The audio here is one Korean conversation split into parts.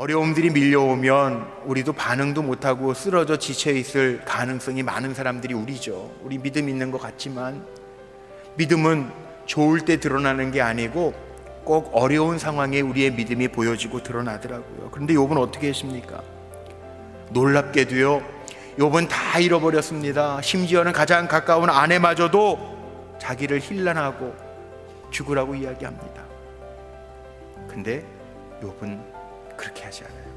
어려움들이 밀려오면 우리도 반응도 못하고 쓰러져 지쳐 있을 가능성이 많은 사람들이 우리죠. 우리 믿음 있는 것 같지만 믿음은 좋을 때 드러나는 게 아니고 꼭 어려운 상황에 우리의 믿음이 보여지고 드러나더라고요. 그런데 욥은 어떻게 했습니까? 놀랍게도요. 욥은 다 잃어버렸습니다. 심지어는 가장 가까운 아내마저도 자기를 힐난하고 죽으라고 이야기합니다. 근데 욥은 그렇게 하지 않아요.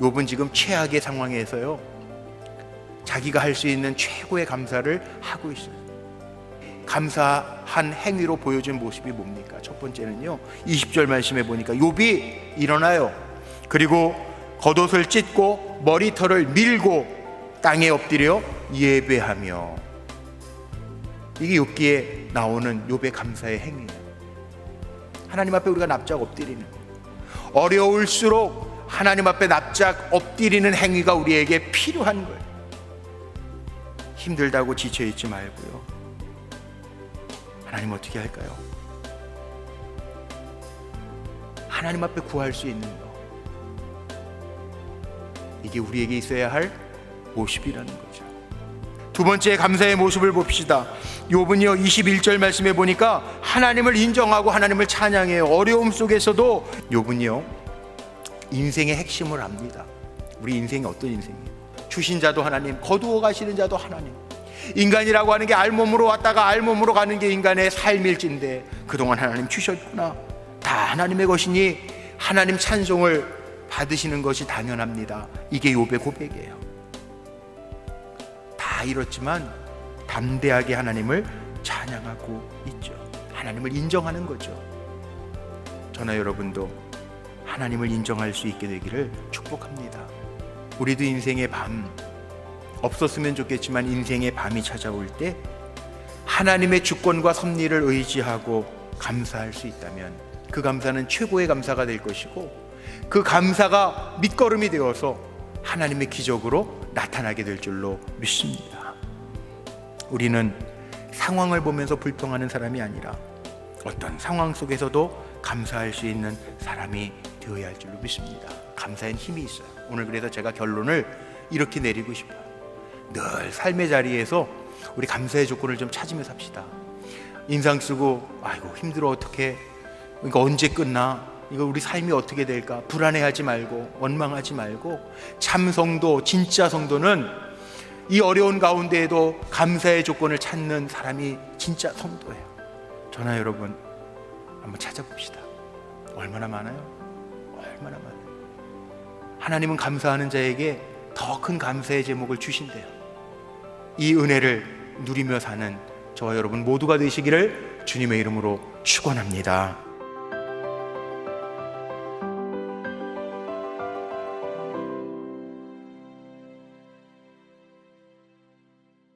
욥은 지금 최악의 상황에서요. 자기가 할 수 있는 최고의 감사를 하고 있어요. 감사한 행위로 보여준 모습이 뭡니까? 첫 번째는요. 20절 말씀해 보니까 욥이 일어나요. 그리고 겉옷을 찢고 머리털을 밀고 땅에 엎드려 예배하며 이게 욥기에 나오는 욥의 감사의 행위예요. 하나님 앞에 우리가 납작 엎드리는 거. 어려울수록 하나님 앞에 납작 엎드리는 행위가 우리에게 필요한 거예요. 힘들다고 지쳐 있지 말고요. 하나님 어떻게 할까요? 하나님 앞에 구할 수 있는 거. 이게 우리에게 있어야 할 모습이라는 거죠. 두 번째 감사의 모습을 봅시다. 욥은요 21절 말씀에 보니까 하나님을 인정하고 하나님을 찬양해요. 어려움 속에서도 욥은요 인생의 핵심을 압니다. 우리 인생이 어떤 인생이에요? 주신 자도 하나님, 거두어 가시는 자도 하나님. 인간이라고 하는 게 알몸으로 왔다가 알몸으로 가는 게 인간의 삶일진데 그동안 하나님 주셨구나. 다 하나님의 것이니 하나님 찬송을 받으시는 것이 당연합니다. 이게 욥의 고백이에요. 다 이렇지만 담대하게 하나님을 찬양하고 있죠. 하나님을 인정하는 거죠. 저나 여러분도 하나님을 인정할 수 있게 되기를 축복합니다. 우리도 인생의 밤 없었으면 좋겠지만 인생의 밤이 찾아올 때 하나님의 주권과 섭리를 의지하고 감사할 수 있다면 그 감사는 최고의 감사가 될 것이고 그 감사가 밑거름이 되어서 하나님의 기적으로 나타나게 될 줄로 믿습니다. 우리는 상황을 보면서 불평하는 사람이 아니라 어떤 상황 속에서도 감사할 수 있는 사람이 되어야 할 줄로 믿습니다. 감사엔 힘이 있어요. 오늘 그래서 제가 결론을 이렇게 내리고 싶어요. 늘 삶의 자리에서 우리 감사의 조건을 좀 찾으며 삽시다. 인상 쓰고 아이고 힘들어 어떻게 그러니까 언제 끝나 이거 우리 삶이 어떻게 될까 불안해하지 말고 원망하지 말고 참 성도 진짜 성도는 이 어려운 가운데에도 감사의 조건을 찾는 사람이 진짜 성도예요. 저나 여러분 한번 찾아봅시다. 얼마나 많아요? 얼마나 많아요? 하나님은 감사하는 자에게 더 큰 감사의 제목을 주신대요. 이 은혜를 누리며 사는 저와 여러분 모두가 되시기를 주님의 이름으로 축원합니다.